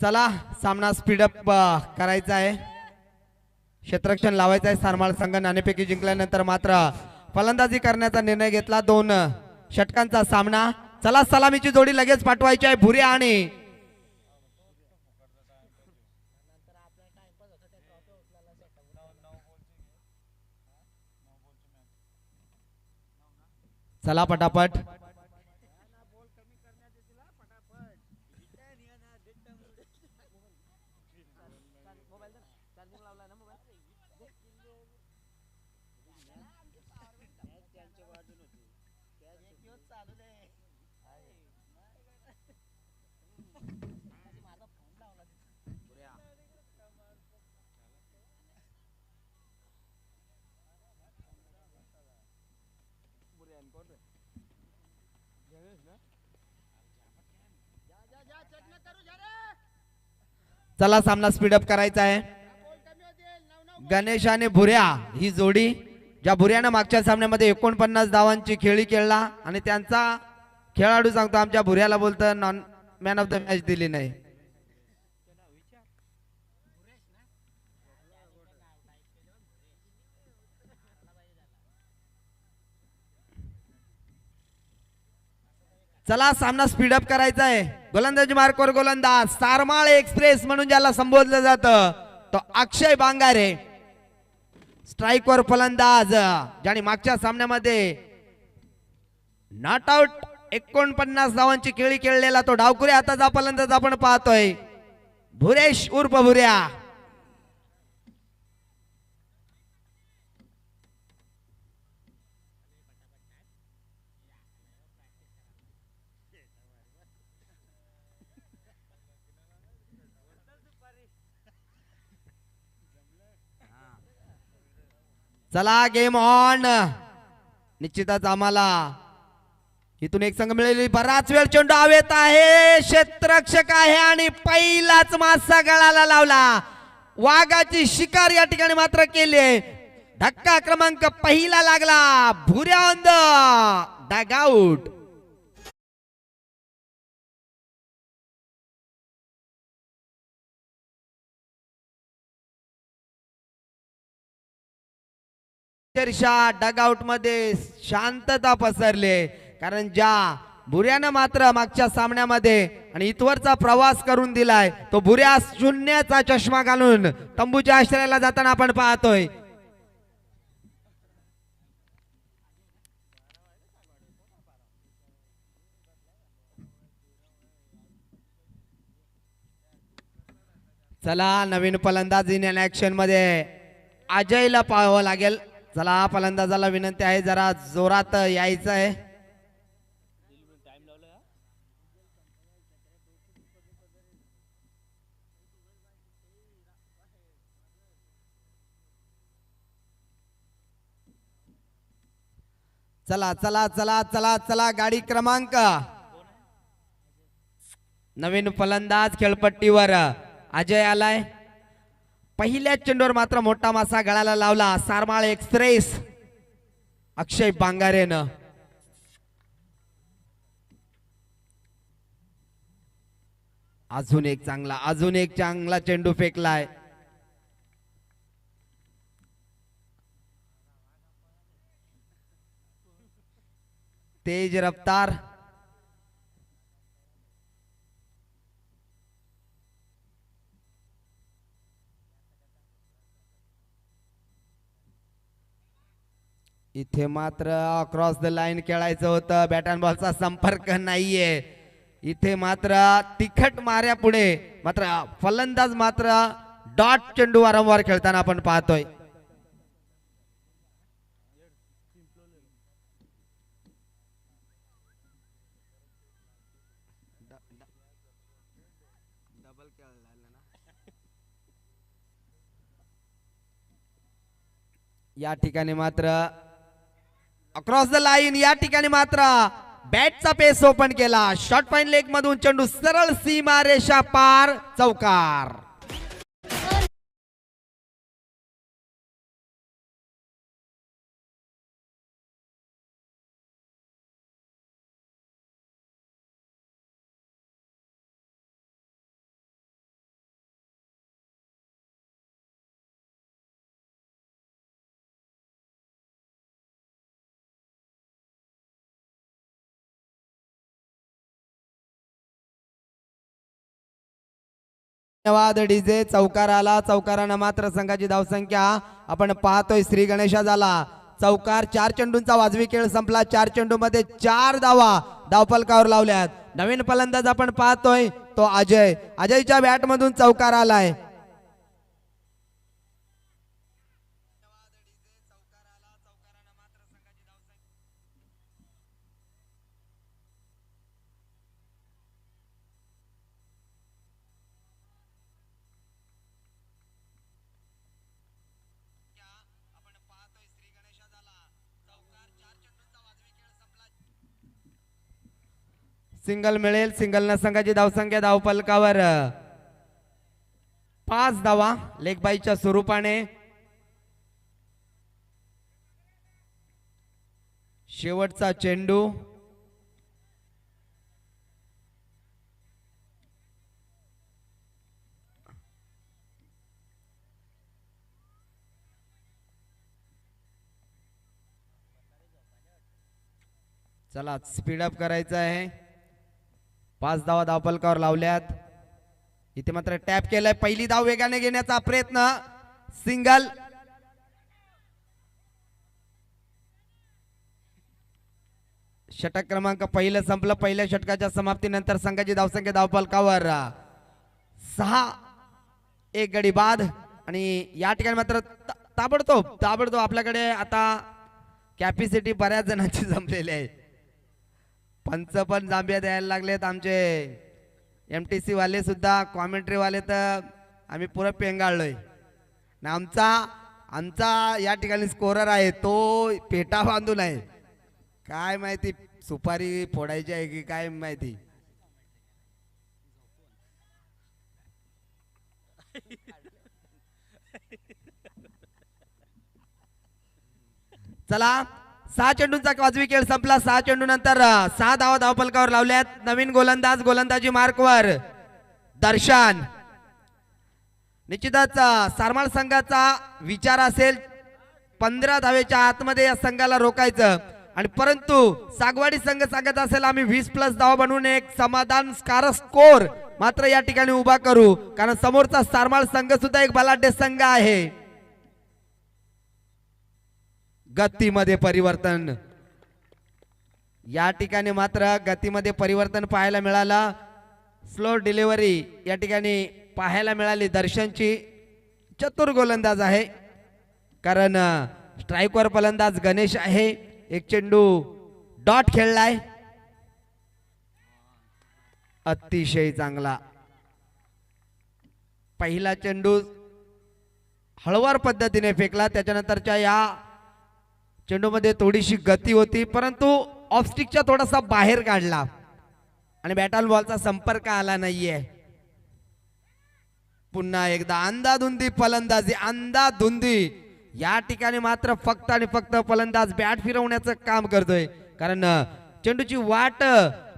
चला सामना स्पीडअप करायचा आहे. क्षेत्रक्षण लावायचं आहे सारमाळ संघ नाणेपैकी जिंकल्यानंतर मात्र फलंदाजी करण्याचा निर्णय घेतला. दोन षटकांचा सामना. चला सलामीची जोडी लगेच पाठवायची आहे. भुरे आणि चला पटापट चार्जिंग लावला ना मोबाईल त्यांच्या बाजून होती चालू दे माझा फोन लावला पुऱ्या पुऱ्या कोण रे जयेश ना जा जा जा चेक न करू जा रे चला सामना स्पीडअप करायचा आहे. बोल गणेश आणि भुऱ्या ही जोडी ज्या भुऱ्यानं मागच्या सामन्यामध्ये एकोणपन्नास धावांची खेळी खेळला आणि त्यांचा खेळाडू सांगतो आमच्या भुऱ्याला बोलतं non man of the match दिली नाही. चला सामना स्पीडअप करायचा आहे गोलंदाजी मार्कवर गोलंदाज. सारमाळ एक्सप्रेस म्हणून ज्याला संबोधलं जातं तो अक्षय बांगारे. स्ट्राईकवर फलंदाज ज्याने मागच्या सामन्यामध्ये नॉट आउट एकोणपन्नास धावांची खेळी खेळलेला तो डावकुरे हाताचा फलंदाज आपण पाहतोय. भुरेश उर्फ भुऱ्या चला गेम ऑन निश्चितच आम्हाला इथून एक संघ मिळेल. बराच वेळ चेंडू हवेत आहे. क्षेत्रक्षक आहे आणि पहिलाच मासा गळाला लावला. वाघाची शिकार या ठिकाणी मात्र केली आहे. धक्का क्रमांक पहिला लागला. भुऱ्या ऑन द डगआउट अक्षरशः डगआउटमध्ये शांतता पसरली. कारण ज्या भुऱ्यानं मात्र मागच्या सामन्यामध्ये आणि इथवरचा प्रवास करून दिलाय तो भुऱ्या शून्याचा चष्मा घालून तंबूच्या आश्रयाला जाताना आपण पाहतोय. चला नवीन फलंदाज इन ऍक्शनमध्ये अजयला पाहावं लागेल. चला फलंदाजाला विनंती आहे जरा जोरात यायचं आहे. चला चला चला चला चला गाडी क्रमांक. नवीन फलंदाज खेळपट्टीवर अजय आलाय. पहिल्या चेंडूवर मात्र मोठा मासा गळाला लावला. सारमाळ एक्सप्रेस. अक्षय बांगारेनं. अजून एक चांगला अजून एक चांगला चेंडू फेकलाय. तेज रफ्तार. इथे मात्र क्रॉस द लाईन खेळायचं होतं. बॅट अँड बॉलचा संपर्क नाहीये. इथे मात्र तिखट माऱ्या पुढे. मात्र फलंदाज मात्र डॉट चेंडू वारंवार खेळताना आपण पाहतोय. या ठिकाणी मात्र अक्रॉस द लाईन या ठिकाणी मात्र बॅटचा पेस ओपन केला. शॉर्ट पॉइंट लेग मधून चेंडू सरळ सीमा रेषा पार चौकार. धन्यवाद डीजे चौकार आला चौकारानं मात्र संघाची धावसंख्या. आपण पाहतोय श्री गणेशा झाला चौकार चार चेंडूंचा वाजवी खेळ संपला. चार चेंडू मध्ये चार धावा धावपलकावर लावल्यात. नवीन फलंदाज आपण पाहतोय तो अजय. अजयच्या बॅट मधून चौकार आलाय. सिंगल मिळेल सिंगल न संघाची धावसंख्या धावफलकावर पाच धावा लेखबाईच्या स्वरूपाने. शेवटचा चेंडू. चला स्पीड अप करायचं आहे. पाच धावा धावपलकावर लावल्यात. इथे मात्र टॅप केलाय. पहिली धाव वेगाने घेण्याचा प्रयत्न. सिंगल. षटक क्रमांक पहिलं संपलं. पहिल्या षटकाच्या समाप्तीनंतर संघाची धावसंख्या धावपलकावर. सहा. एक गडी बाद. आणि या ठिकाणी मात्र ताबडतोब ताबडतोब आपल्याकडे आता कॅपॅसिटी बऱ्याच जणांची जमलेली आहे. पंच पण जांभ्या द्यायला लागलेत आमचे. एम टी सी वाले सुद्धा कॉमेंट्रीवाले तर आम्ही पुरं पेंगाळलोय. ना आमचा आमचा या ठिकाणी स्कोरर आहे तो पेटा बांधून आहे काय माहिती सुपारी फोडायची आहे की काय माहिती. चला सहा चेंडूंचा वाजवी खेळ संपला. सहा चेंडू नंतर सहा धावा धावपलकावर लावल्यात नवीन गोलंदाज गोलंदाजी मार्कवर. दर्शन. निश्चितच सारमाळ संघाचा विचार असेल पंधरा धावेच्या आतमध्ये या संघाला रोखायचं. आणि परंतु सागवाडी संघ सांगत असेल आम्ही वीस प्लस धावा बनवून एक समाधानकारक स्कोर मात्र या ठिकाणी उभा करू. कारण समोरचा सारमाळ संघ सुद्धा एक बलाढ्य संघ आहे. गतीमध्ये परिवर्तन. या ठिकाणी मात्र गतीमध्ये परिवर्तन पाहायला मिळालं. स्लो डिलिव्हरी या ठिकाणी पाहायला मिळाली दर्शनची. चतुर गोलंदाज आहे. कारण स्ट्राईकवर फलंदाज गणेश आहे. एक चेंडू डॉट खेळलाय. अतिशय चांगला. पहिला चेंडू हळवार पद्धतीने फेकला. त्याच्यानंतरच्या या चेंडूमध्ये थोडीशी गती होती परंतु ऑफस्टिकच्या थोडासा बाहेर काढला. आणि बॅटॉल बॉलचा संपर्क आला नाहीये. पुन्हा एकदा अंदाधुंदी फलंदाजी अंदाधुंदी. या ठिकाणी मात्र फक्त आणि फक्त फलंदाज बॅट फिरवण्याचं काम करतोय. कारण चेंडूची वाट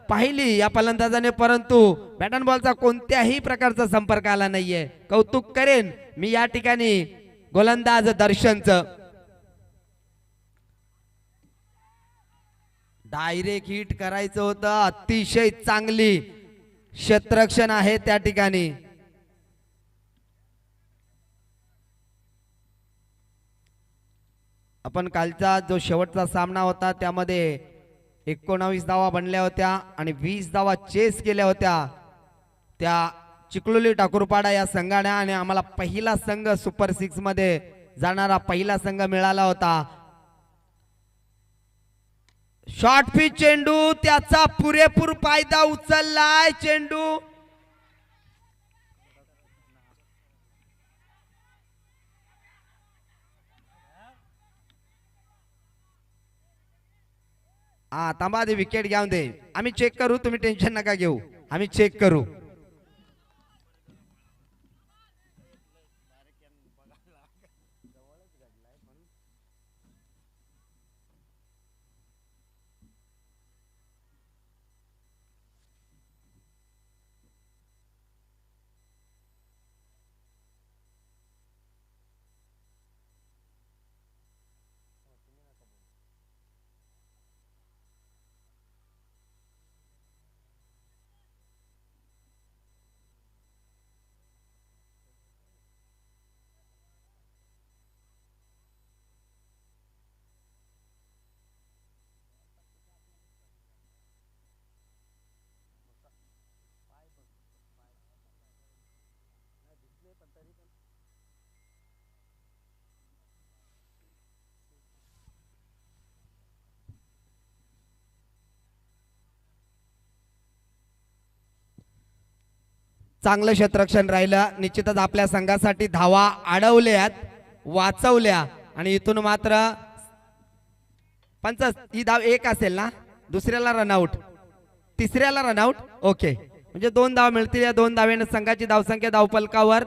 पाहिली या फलंदाजाने परंतु बॅटन बॉलचा कोणत्याही प्रकारचा संपर्क आला नाहीये. कौतुक करेन मी या ठिकाणी गोलंदाज दर्शनचं. डायरेक्ट हिट करायचं होतं. अतिशय चांगली क्षेत्रक्षण आहे त्या ठिकाणी. आपण कालचा जो शेवटचा सामना होता त्यामध्ये एकोणावीस धावा बनल्या होत्या आणि वीस धावा चेस केल्या होत्या. त्या चिखलोली ठाकूरपाडा या संघाने आणि आम्हाला पहिला संघ सुपर सिक्समध्ये जाणारा पहिला संघ मिळाला होता. शॉर्ट पिच चेंडू त्याचा पुरेपूर फायदा उचललाय चेंडू. हा थांबा दे विकेट घ्याऊन दे. आम्ही चेक करू तुम्ही टेन्शन नका घेऊ. आम्ही चेक करू. चांगलं क्षेत्ररक्षण राहिलं. निश्चितच आपल्या संघासाठी धावा अडवल्यात वाचवल्या. आणि इथून मात्र पंच ही धाव एक असेल ना? दुसऱ्याला रनआउट तिसऱ्याला रनआउट ओके म्हणजे दोन धाव मिळतील. या दोन धावेनं संघाची धावसंख्या धावपलकावर.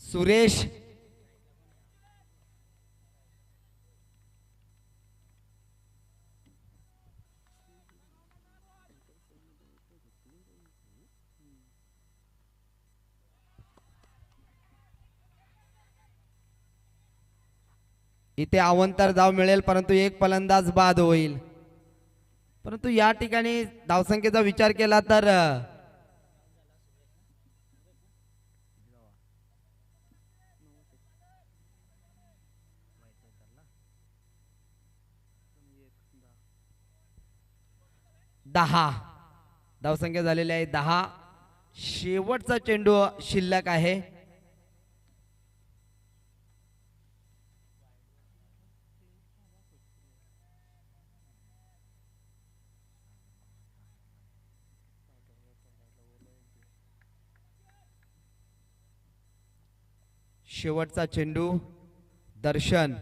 सुरेश इथे अवंतर धाव मिळेल परंतु एक फलंदाज बाद होईल. परंतु या ठिकाणी धावसंख्येचा विचार केला तर दहा. धावसंख्या झालेली आहे दहा. शेवटचा चेंडू शिल्लक आहे. शेवटचा चेंडू दर्शन.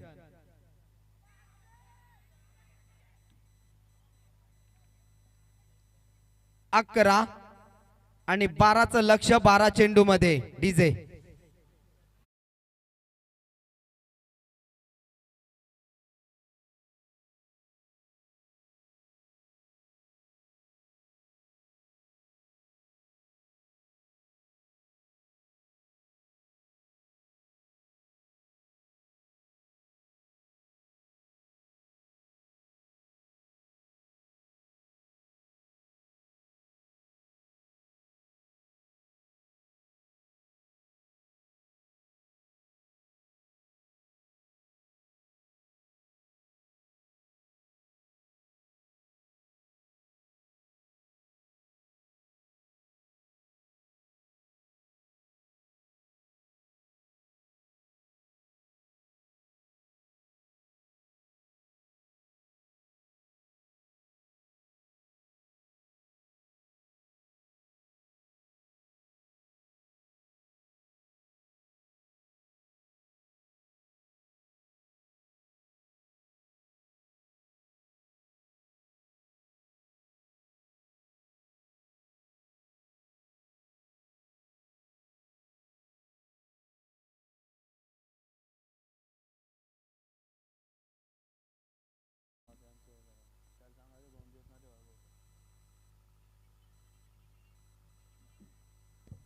अकरा आणि बाराचं लक्ष बारा चेंडू मध्ये डीजे.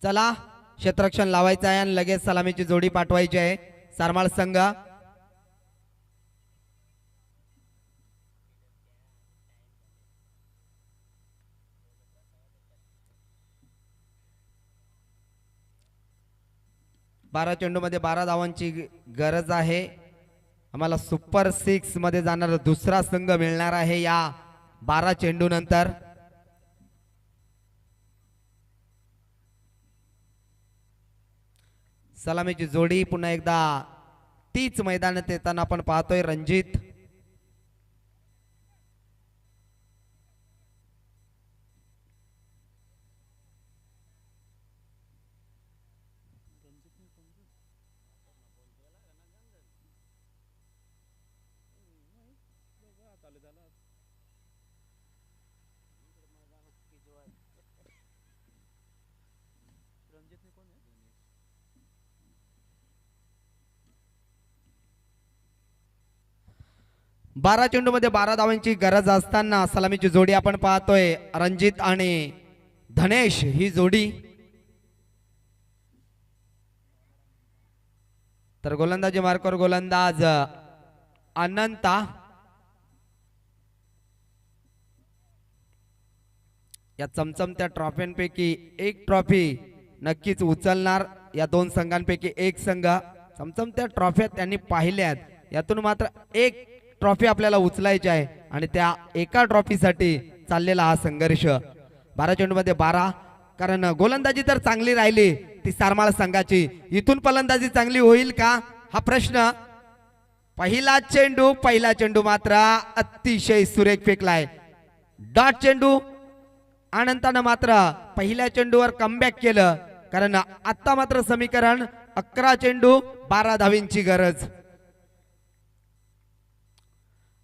चला क्षेत्ररक्षण लावायचं आहे आणि लगेच सलामीची जोडी पाठवायची आहे. सारमाळ संघ. बारा चेंडूमध्ये बारा धावांची गरज आहे. आम्हाला सुपर सिक्समध्ये जाणारा दुसरा संघ मिळणार आहे या बारा चेंडू नंतर सलामीची जोडी पुन्हा एकदा तीच मैदानात येताना आपण पाहतोय रणजित. बारा चेंडू मध्ये बारा धावांची गरज असताना सलामीची जोडी आपण पाहतोय. रणजित आणि धनेश ही जोडी. तर गोलंदाजी मार्कवर गोलंदाज अनंता. या चमचमत्या ट्रॉफ्यांपैकी एक ट्रॉफी नक्कीच उचलणार. या दोन संघांपैकी एक संघ. चमचमत्या ट्रॉफ्या त्यांनी पाहिल्यात यातून मात्र एक ट्रॉफी आपल्याला उचलायची आहे आणि त्या एका ट्रॉफीसाठी चाललेला हा संघर्ष. बारा चेंडूमध्ये बारा. कारण गोलंदाजी तर चांगली राहिली ती सारमाळ संघाची. इथून फलंदाजी चांगली होईल का? हा प्रश्न. पहिला चेंडू पहिला चेंडू मात्र अतिशय सुरेख फेकलाय. डॉट चेंडू. आनंदानं मात्र पहिल्या चेंडूवर कमबॅक केलं. कारण आता मात्र समीकरण अकरा चेंडू बारा धावींची गरज.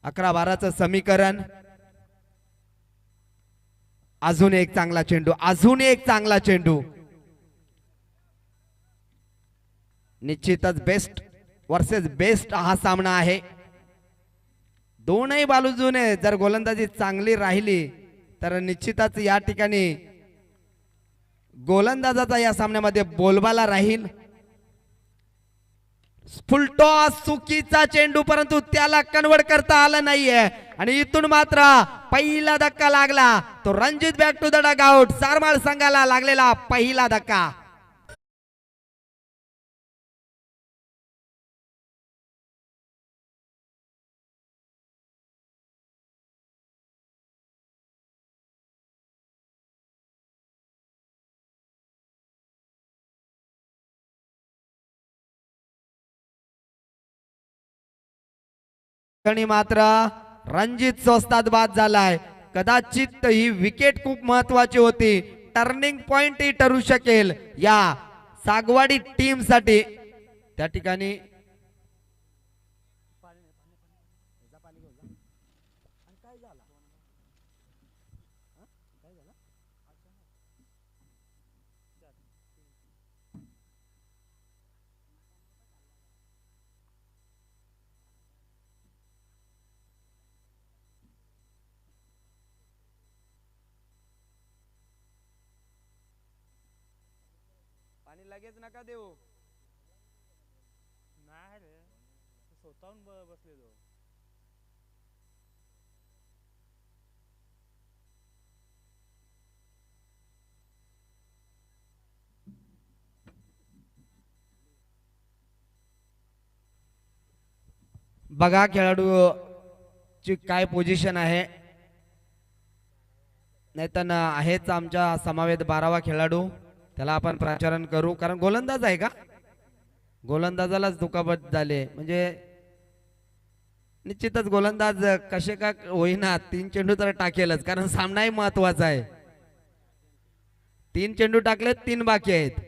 अकरा बाराचं समीकरण. अजून एक चांगला चेंडू अजून एक चांगला चेंडू. निश्चितच बेस्ट वर्सेस बेस्ट हा सामना आहे. दोनही बाजूने जर गोलंदाजी चांगली राहिली तर निश्चितच या ठिकाणी गोलंदाजाचा या सामन्यामध्ये बोलबाला राहील. फुलटो चुकीचा चेंडू परंतु त्याला कन्वर्ट करता आलं नाहीये. आणि इथून मात्र पहिला धक्का लागला. तो Ranjit back to the dugout चारमाळ संघाला लागलेला पहिला धक्का. ठिकाणी मात्र रणजित स्वस्तात बाद झालाय. कदाचित ही विकेट खूप महत्वाची होती. टर्निंग पॉइंट ही ठरू शकेल या सागवाडी टीमसाठी. त्या ठिकाणी पाणी लगेच नका देऊ. नाही रे स्वतःहून ब- बसलेलो. बघा खेळाडू ची काय पोझिशन आहे. नाही तर आहेच आमच्या समावेत बारावा खेळाडू. त्याला आपण प्राचारण करू. कारण गोलंदाज आहे का? गोलंदाजालाच दुखापत झाले. म्हणजे निश्चितच गोलंदाज कसे का होईना तीन चेंडू तर टाकेलच. कारण सामनाही महत्त्वाचा आहे. तीन चेंडू टाकले तीन बाकी आहेत.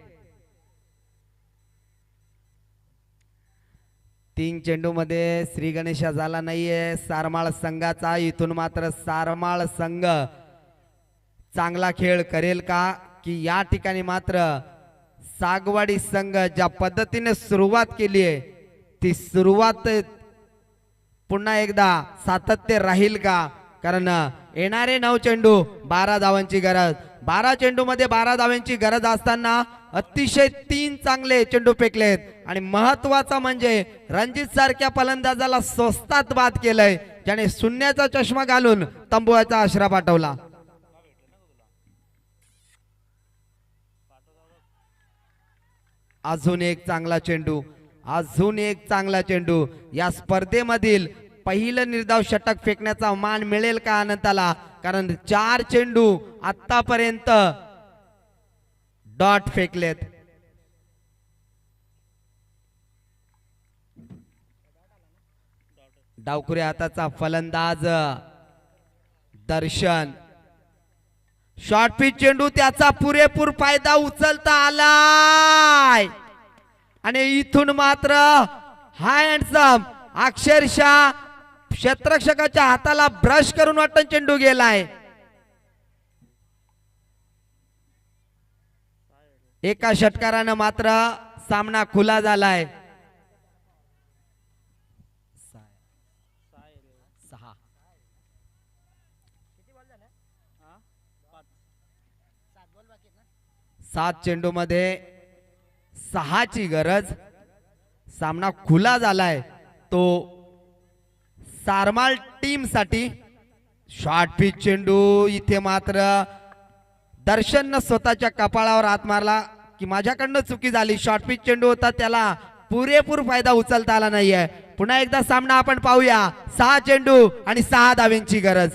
तीन चेंडू मध्ये श्री गणेशा झाला नाहीये. सारमाळ संघाचा इथून मात्र सारमाळ संघ चांगला खेळ करेल का? की या ठिकाणी मात्र सागवाडी संघ ज्या पद्धतीने सुरुवात केली आहे ती सुरुवात पुन्हा एकदा सातत्य राहील का? कारण येणारे नऊ चेंडू बारा धावांची गरज. बारा चेंडू मध्ये बारा धावांची गरज असताना अतिशय तीन चांगले चेंडू फेकलेत. आणि महत्त्वाचा म्हणजे रणजित सारख्या फलंदाजाला स्वस्तात बाद केलंय. ज्याने शून्याचा चष्मा घालून तंबुआचा आश्रा पाठवला. अजून एक चांगला चेंडू अजून एक चांगला चेंडू. या स्पर्धेमधील पहिलं निर्धाव षटक फेकण्याचा मान मिळेल का अनंताला? कारण चार चेंडू आतापर्यंत डॉट फेकलेत. डावकुरे हाताचा फलंदाज दर्शन. शॉर्ट पिच चेंडू त्याचा पुरेपूर फायदा उचलता आलाय. आणि इथून मात्र हाय हँडसम अक्षरशः क्षेत्रक्षकाच्या हाताला ब्रश करून वाटण चेंडू गेलाय. एका षटकारानं मात्र सामना खुला झालाय सहा सात चेंडू मध्ये सहाची गरज. सामना खुला झालाय. तो सारमाल टीमसाठी शॉर्ट पिच चेंडू इथे मात्र दर्शननं स्वतःच्या कपाळावर हात मारला की माझ्याकडनं चुकी झाली. शॉर्ट पिच चेंडू होता त्याला पुरेपूर फायदा उचलता आला नाहीये. पुन्हा एकदा सामना आपण पाहूया. सहा चेंडू आणि सहा धाव्यांची गरज.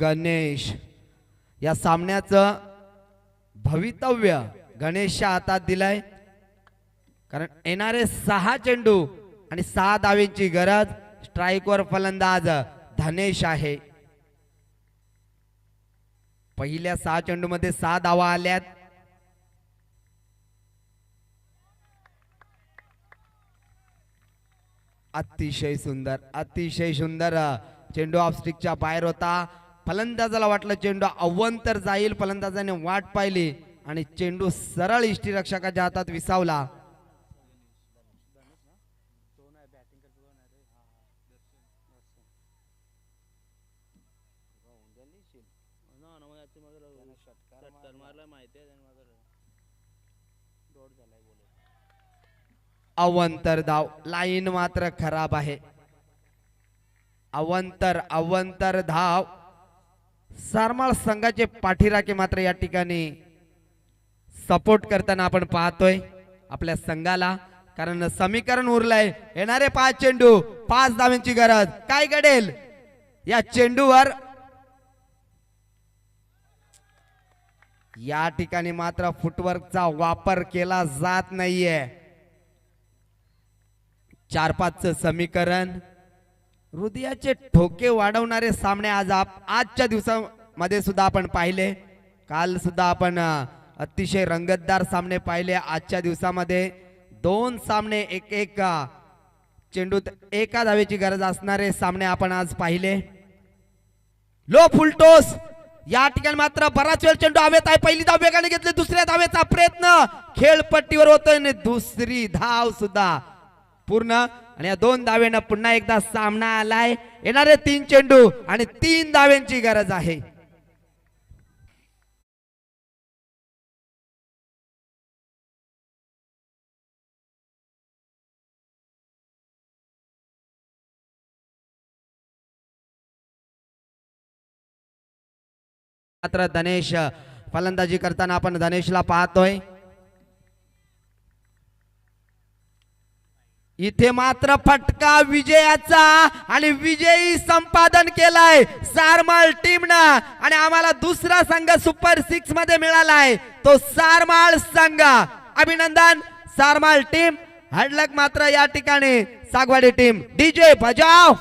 गणेश. या सामन्याचं भवितव्य गणेशच्या हातात दिलाय. कारण येणारे सहा चेंडू आणि सहा दावेची गरज स्ट्राईकवर फलंदाज धनेश आहे. पहिल्या सहा चेंडू मध्ये सहा धावा आल्यात. अतिशय सुंदर अतिशय सुंदर. चेंडू ऑफ स्टिकच्या बाहेर होता. फलंदाजाला वाटलं चेंडू अव्वंतर जाईल. फलंदाजाने वाट पाहिली आणि चेंडू सरळ इष्टीरक्षकाच्या हातात विसावला. अवंतर धाव लाईन मात्र खराब आहे. अवंतर अवंतर धाव. सरमाळ संघाचे पाठीराखे मात्र या ठिकाणी सपोर्ट करताना आपण पाहतोय आपल्या संघाला. कारण समीकरण उरलंय. येणारे पाच चेंडू पाच धाव्यांची गरज. काय घडेल? या चेंडूवर या ठिकाणी मात्र फुटवर्कचा वापर केला जात नाहीये. चार पाचचं समीकरण. हृदयाचे ठोके वाढवणारे सामने आज आप आजच्या दिवसामध्ये सुद्धा आपण पाहिले. काल सुद्धा आपण अतिशय रंगतदार सामने पाहिले आजच्या दिवसामध्ये. दोन सामने एक एक चेंडूत एका धावेची गरज असणारे सामने आपण आज पाहिले. लो फुलटोस या ठिकाणी मात्र बराच वेळ चेंडू हवेत आहे. पहिली धाव वेगाने घेतली दुसऱ्या धावेचा प्रयत्न. खेळपट्टीवर होतोय दुसरी धाव सुद्धा पूर्ण. आणि या दोन दाव्यांना पुन्हा एकदा सामना आलाय. येणारे तीन चेंडू आणि तीन दाव्यांची गरज आहे. मात्र धनेश फलंदाजी करताना आपण धनेशला पाहतोय. इथे मात्र फटका विजयाचा आणि विजयी संपादन केलाय सारमाळ टीमनं. आणि आम्हाला दुसरा संघ सुपर सिक्समध्ये मिळालाय. तो सारमाळ संघ. अभिनंदन सारमाळ टीम. हडलक मात्र या ठिकाणी सागवाडी टीम. डीजे बजाव!